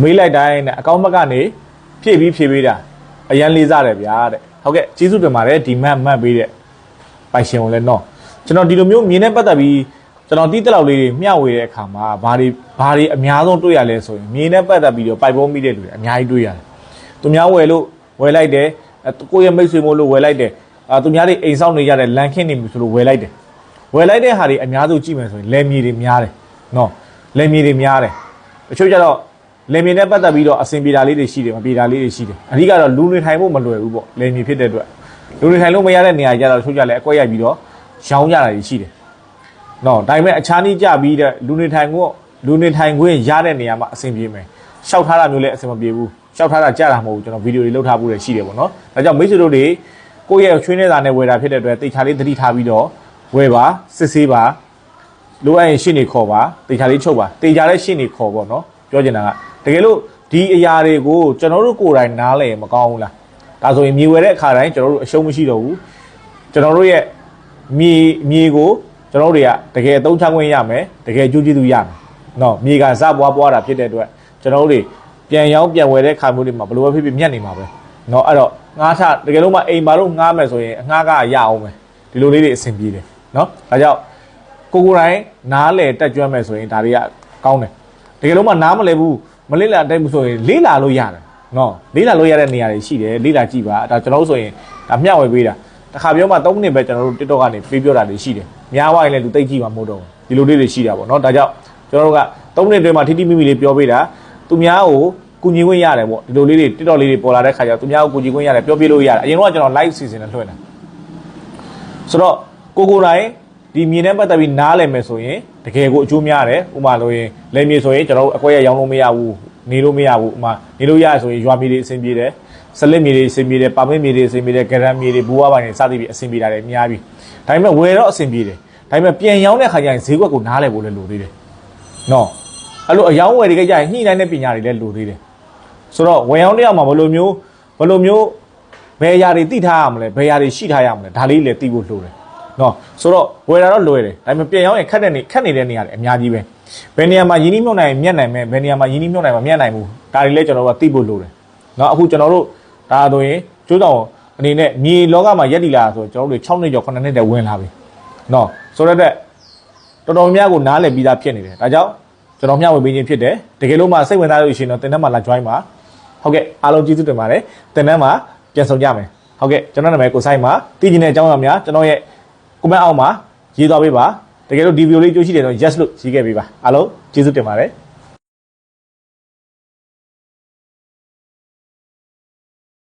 မေးလိုက်တိုင်းနဲ့အကောင့်ဘက်ကနေဖြည့်ပြီးဖြည့်ပေးတာအရန်လေးစားတယ်ဗျာတဲ့ဟုတ်ကဲ့ကျေးဇူးတင်ပါတယ်ဒီမတ်မတ်ပေးတဲ့ပိုင်ရှင်ကိုလည်းနော်ကျွန်တော်ဒီလိုမျိုးမြင်နဲ့ပတ်သက်ပြီးကျွန်တော်တီးတက်လောက်လေးတွေမျှဝေတဲ့အခါမှာဘာတွေဘာတွေအများဆုံးတွေ့ရလဲဆိုရင်မြင်နဲ့ပတ်သက်ပြီးတော့ပိုက်ပုံးမိတဲ့လူတွေအများကြီးတွေ့ရတယ်သူများဝယ်လို့ဝယ်လိုက်တယ်အဲကိုယ့်ရဲ့မိတ်ဆွေမို့လို့ဝယ်လိုက်တယ်အာသူများတွေအိမ်ဆောက်နေကြတယ်လန်ခင်းနေပြီဆိုလို့ဝယ်လိုက်တယ်ဝယ်လိုက်တဲ့ဟာတွေအများစုကြည့်မယ်ဆိုရင်လယ်မြေတွေများတယ်နော်လယ်မြေတွေများတယ်တချို့ကျတော့ လယ်မြေနဲ့ပတ်သက်ပြီးတော့အဆင်ပြေတာလေးတွေရှိတယ်မပြေတာလေးတွေရှိတယ်အဓိကတော့လူနေထိုင်ဖို့မလွယ်ဘူးပေါ့လယ်မြေဖြစ်တဲ့အတွက်လူနေထိုင်လို့မရတဲ့နေရာကျတော့တချို့ကျလည်းအကွက်ရိုက်ပြီးတော့ရောင်းကြတာတွေရှိတယ်နော်ဒါပေမဲ့အခြားနည်းကြပြီးတဲ့လူနေထိုင်ကိုလူနေထိုင်ခွင့်ရတဲ့နေရာမှာအဆင်ပြေမယ်ရှောက်ထားတာမျိုးလည်းအဆင်မပြေဘူးရှောက်ထားတာကြတာမဟုတ်ဘူးကျွန်တော်ဗီဒီယိုတွေလုပ်ထားဖို့လည်းရှိတယ်ပေါ့နော်ဒါကြောင့်မိတ်ဆွေတို့တွေကိုယ့်ရဲ့ချွေးနေတာနဲ့ဝယ်တာဖြစ်တဲ့အတွက်တိတ်ချာလေးသတိထားပြီးတော့ဝယ်ပါစစ်ဆေးပါလိုအပ်ရင်ရှင်းနေခေါ်ပါတေချာလေးချုပ်ပါတေချာလေးရှင်းနေခေါ်ပေါ့နော်ပြောချင်တာက တကယ်လို့ဒီအရာတွေကိုကျွန်တော်တို့ကိုယ်တိုင်နားလည်မကောင်းဘူးလားဒါဆိုရင်မြေဝယ်တဲ့အခါတိုင်းကျွန်တော်တို့အရှုံးမရှိတော့ဘူးကျွန်တော်တို့ရဲ့မြေမြေကိုကျွန်တော်တို့တွေကတကယ်အသုံးချခွင့်ရမယ်တကယ်ကြိုးကြည့်သူရမယ်နော်မြေကစပွားပွားတာဖြစ်တဲ့အတွက်ကျွန်တော်တို့တွေပြန်ရောင်းပြန်ဝယ်တဲ့ခါမျိုးတွေမှာဘယ်လိုပဲဖြစ်ဖြစ်မြတ်နေမှာပဲနော်အဲ့တော့ငားထတကယ်လို့မှအိမ်မှာတော့ငားမယ်ဆိုရင်အငားကရအောင်ပဲဒီလိုလေးတွေအဆင်ပြေတယ်နော်ဒါကြောင့်ကိုကိုယ်တိုင်နားလေတက်ကြွမယ်ဆိုရင်ဒါတွေကကောင်းတယ်တကယ်လို့မှနားမလဲဘူး မလေးလာတက်ဘူးဆိုရင်လေးလာလို့ရတယ်နော်လေးလာလို့ရတဲ့နေရာတွေရှိတယ်လေးလာကြည့်ပါဒါကျွန်တော်တို့ဆိုရင်ဒါမျှဝေပေးတာတစ်ခါပြောမှ3မိနစ်ပဲကျွန်တော်တို့ TikTok ကနေပေးပြောတာတွေရှိတယ်များသွားရင်လည်းသူတိတ်ကြည့်မှာမဟုတ်တော့ဘူးဒီလိုလေးတွေရှိတာပေါ့နော်ဒါကြောင့်ကျွန်တော်တို့က3မိနစ်တွင်းမှာထိထိမိမိလေးပြောပေးတာသူများကိုကူညီခွင့်ရတယ်ပေါ့ဒီလိုလေးတွေ TikTok လေးတွေပေါ်လာတဲ့ခါကျတော့သူများကိုကူညီခွင့်ရတယ်ပြောပြလို့ရတယ်အရင်တော့ကျွန်တော် live season နဲ့လွှင့်တာဆိုတော့ကိုကိုယ်တိုင် ဒီမြေနဲ့ပတ်သက်ပြီးနားလည်မယ်ဆိုရင်တကယ်ကိုအကျိုးများတယ်ဥပမာလို့ရင်လယ်မြေဆိုရင်ကျွန်တော်တို့အကွက်ရရောင်းလို့မရဘူးနေလို့မရဘူးဥပမာနေလို့ရဆိုရင်ရွာမြေတွေအဆင်ပြေတယ်စလစ်မြေတွေအဆင်ပြေတယ်ပါမစ်မြေတွေအဆင်ပြေတယ်ဂရမ်မြေတွေဘူဝါပိုင်းတွေစသဖြင့်အဆင်ပြေတာတွေအများကြီးဒါပေမဲ့ဝယ်တော့အဆင်ပြေတယ်ဒါပေမဲ့ပြန်ရောင်းတဲ့ခါကျရင်ဈေးကွက်ကိုနားလည်ဖို့လည်းလိုသေးတယ်နော်အဲ့လိုအယောင်းဝယ်တွေကကြရင်ညှိနှိုင်းတဲ့ပညာတွေလည်းလိုသေးတယ်ဆိုတော့ဝယ်ရောင်းတဲ့အောင်မှာဘယ်လိုမျိုးဘယ်လိုမျိုးဘယ်အရာတွေသိထားရမလဲဘယ်အရာတွေရှိထားရမလဲဒါလေးလည်းသိဖို့လိုတယ် နော်ဆိုတော့ဝယ်တာတော့လွယ်တယ်ဒါပေမဲ့ပြန်ရောင်းရင်ခက်တဲ့နေခက်နေတဲ့နေရာတွေအများကြီးပဲဘယ်နေရာမှာယင်းနှိမ့်နိုင်မြတ်နိုင်မယ်ဘယ်နေရာမှာယင်းနှိမ့်နိုင်မှာမြတ်နိုင်ဘူးဒါတွေလည်းကျွန်တော်တို့ကသိဖို့လိုတယ်နော်အခုကျွန်တော်တို့ဒါဆိုရင်ကျိုးတောင်အနေနဲ့မြေလောကမှာရက်တီလာဆိုကျွန်တော်တို့6နှစ်ကျော်9နှစ်တည်းဝင်လာပြီနော်ဆိုတော့တဲ့တော်တော်များများကိုနားလည်ပြီးသားဖြစ်နေတယ်ဒါကြောင့်ကျွန်တော်မျှဝေပေးခြင်းဖြစ်တယ်တကယ်လို့မှစိတ်ဝင်စားလို့ရှိရင်တော့တင်တန်းမှာလာ join ပါဟုတ်ကဲ့အားလုံးကျေးဇူးတင်ပါတယ်တင်တန်းမှာပြန်ဆောင်ကြမယ်ဟုတ်ကဲ့ကျွန်တော်နာမည်ကိုဆိုင်ပါတည်ကျင်တဲ့အကြောင်းအရာများကျွန်တော်ရဲ့ comment အောက်မှာရေးသွားပေးပါတကယ်လို့ဒီဗီဒီယိုလေးကြိုးရှိတယ်ဆိုရင် yes လို့ရေးခဲ့ပေးပါအားလုံးကျေးဇူးတင်ပါတယ်